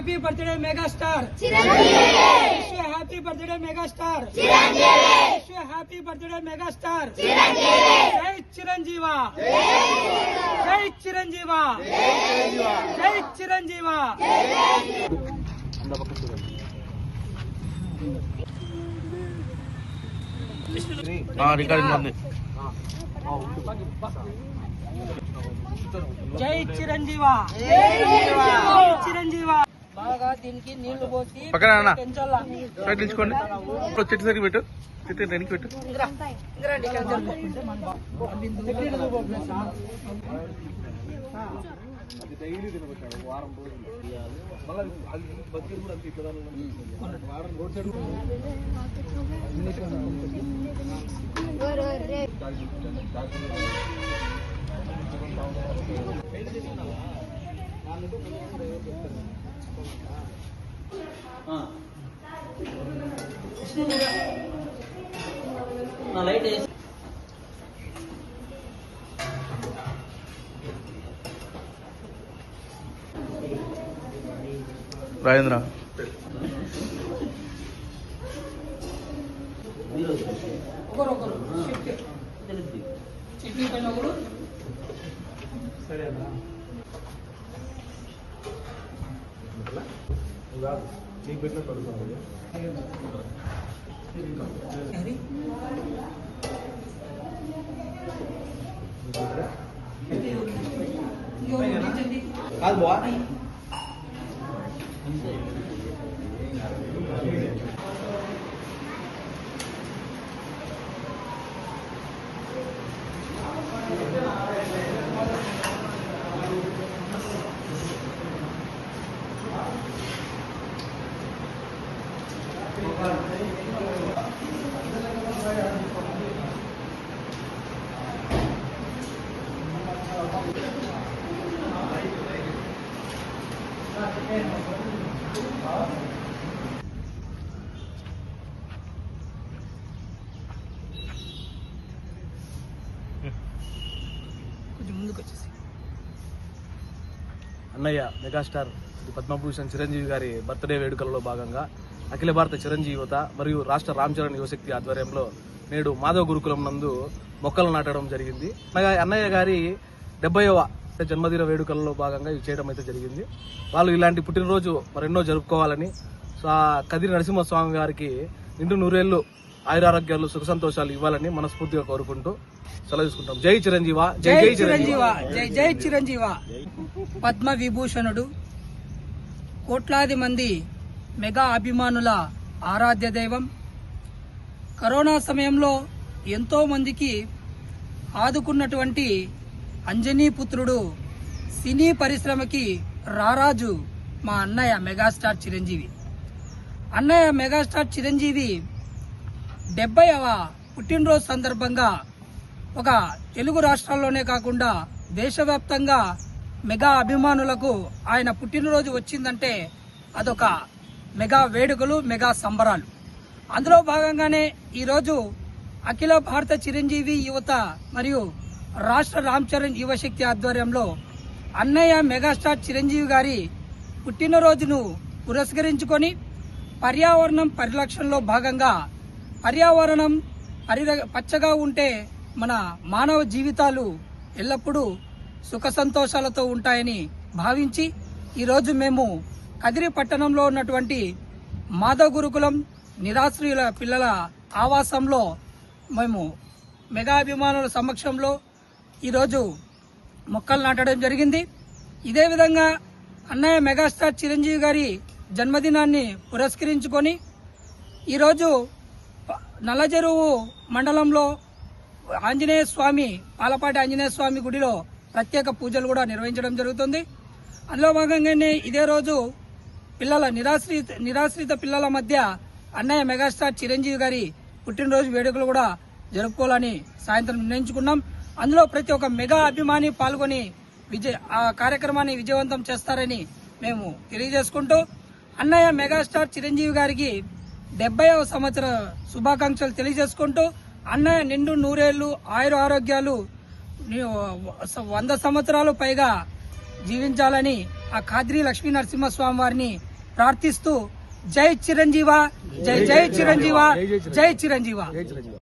Megastar wish happy birthday megastar wish happy birthday megastar జై చిరంజీవ జై చిరంజీవ జై చిరంజీవ రికార్డింగ్ ఉంది జై చిరంజీవ జై చిరంజీవ బాగా దీనికి నీళ్ళు పోసి పక్కన చెట్టు సరికి పెట్టు. చెట్టు వెనక్కి పెట్టు. ఇందిరా, ఇందిరా, ఇక్కడ జరుపు. రాజేంద్ర. ఒకరు ఒకరు షిఫ్ట్. एक मिनट में। करूँगा आज बहुत అన్నయ్య మెగాస్టార్ పద్మభూషణ్ చిరంజీవి గారి బర్త్డే వేడుకలలో భాగంగా అఖిల భారత చిరంజీవి యువత మరియు రాష్ట్ర రామ్ చరణ్ యువశక్తి ఆధ్వర్యంలో నేడు మాధవ గురుకులం నందు మొక్కలు నాటడం జరిగింది. అన్నయ్య గారి డెబ్బైవ జన్మదిన వేడుకలలో భాగంగా ఇది చేయడం అయితే జరిగింది. వాళ్ళు ఇలాంటి పుట్టినరోజు మరెన్నో జరుపుకోవాలని సో ఆ కదిరి నరసింహస్వామి గారికి నిండు నూరేళ్ళు ఆయురారోగ్యాలు సుఖ సంతోషాలు ఇవ్వాలని మనస్ఫూర్తిగా కోరుకుంటూ సెలవు తీసుకుంటాం. జై చిరంజీవ జై చిరంజీవ జై జై చిరంజీవ. పద్మ విభూషణుడు కోట్లాది మంది మెగా అభిమానుల ఆరాధ్య దైవం. కరోనా సమయంలో ఎంతో మందికి ఆదుకున్నటువంటి అంజనీ పుత్రుడు సినీ పరిశ్రమకి రారాజు మా అన్నయ్య మెగాస్టార్ చిరంజీవి. అన్నయ్య మెగాస్టార్ చిరంజీవి డెబ్బైవ పుట్టినరోజు సందర్భంగా ఒక తెలుగు రాష్ట్రాల్లోనే కాకుండా దేశవ్యాప్తంగా మెగా అభిమానులకు ఆయన పుట్టినరోజు వచ్చిందంటే అదొక మెగా వేడుకలు మెగా సంబరాలు. అందులో భాగంగానే ఈరోజు అఖిల భారత చిరంజీవి యువత మరియు రాష్ట్ర రామ్ చరణ్ యువశక్తి ఆధ్వర్యంలో అన్నయ్య మెగాస్టార్ చిరంజీవి గారి పుట్టినరోజును పురస్కరించుకొని పర్యావరణం పరిరక్షణలో భాగంగా పర్యావరణం పరిర పచ్చగా ఉంటే మన మానవ జీవితాలు ఎల్లప్పుడూ సుఖ సంతోషాలతో ఉంటాయని భావించి ఈరోజు మేము కదిరి పట్టణంలో ఉన్నటువంటి మాధవ గురుకులం నిరాశ్రయుల పిల్లల ఆవాసంలో మేము మెగా అభిమానుల సమక్షంలో ఈరోజు మొక్కలు నాటడం జరిగింది. ఇదే విధంగా అన్నయ్య మెగాస్టార్ చిరంజీవి గారి జన్మదినాన్ని పురస్కరించుకొని ఈరోజు నల్లజెరువు మండలంలో ఆంజనేయ స్వామి పాలపాటి ఆంజనేయ స్వామి గుడిలో ప్రత్యేక పూజలు కూడా నిర్వహించడం జరుగుతుంది. అందులో భాగంగానే ఇదే రోజు పిల్లల నిరాశ్రిత నిరాశ్రిత పిల్లల మధ్య అన్నయ్య మెగాస్టార్ చిరంజీవి గారి పుట్టినరోజు వేడుకలు కూడా జరుపుకోవాలని సాయంత్రం నిర్ణయించుకున్నాం. అందులో ప్రతి ఒక్క మెగా అభిమాని పాల్గొని విజయ ఆ కార్యక్రమాన్ని విజయవంతం చేస్తారని మేము తెలియజేసుకుంటూ అన్నయ్య మెగాస్టార్ చిరంజీవి గారికి డెబ్బైవ సంవత్సర శుభాకాంక్షలు తెలియజేసుకుంటూ అన్నయ్య నిండు నూరేళ్ళు ఆయుర ఆరోగ్యాలు వంద సంవత్సరాలు పైగా జీవించాలని ఆ ఖాద్రి లక్ష్మీ నరసింహస్వామి వారిని ప్రార్థిస్తూ జై చిరంజీవ జై జై చిరంజీవ జై చిరంజీవ జై చిరంజీవి.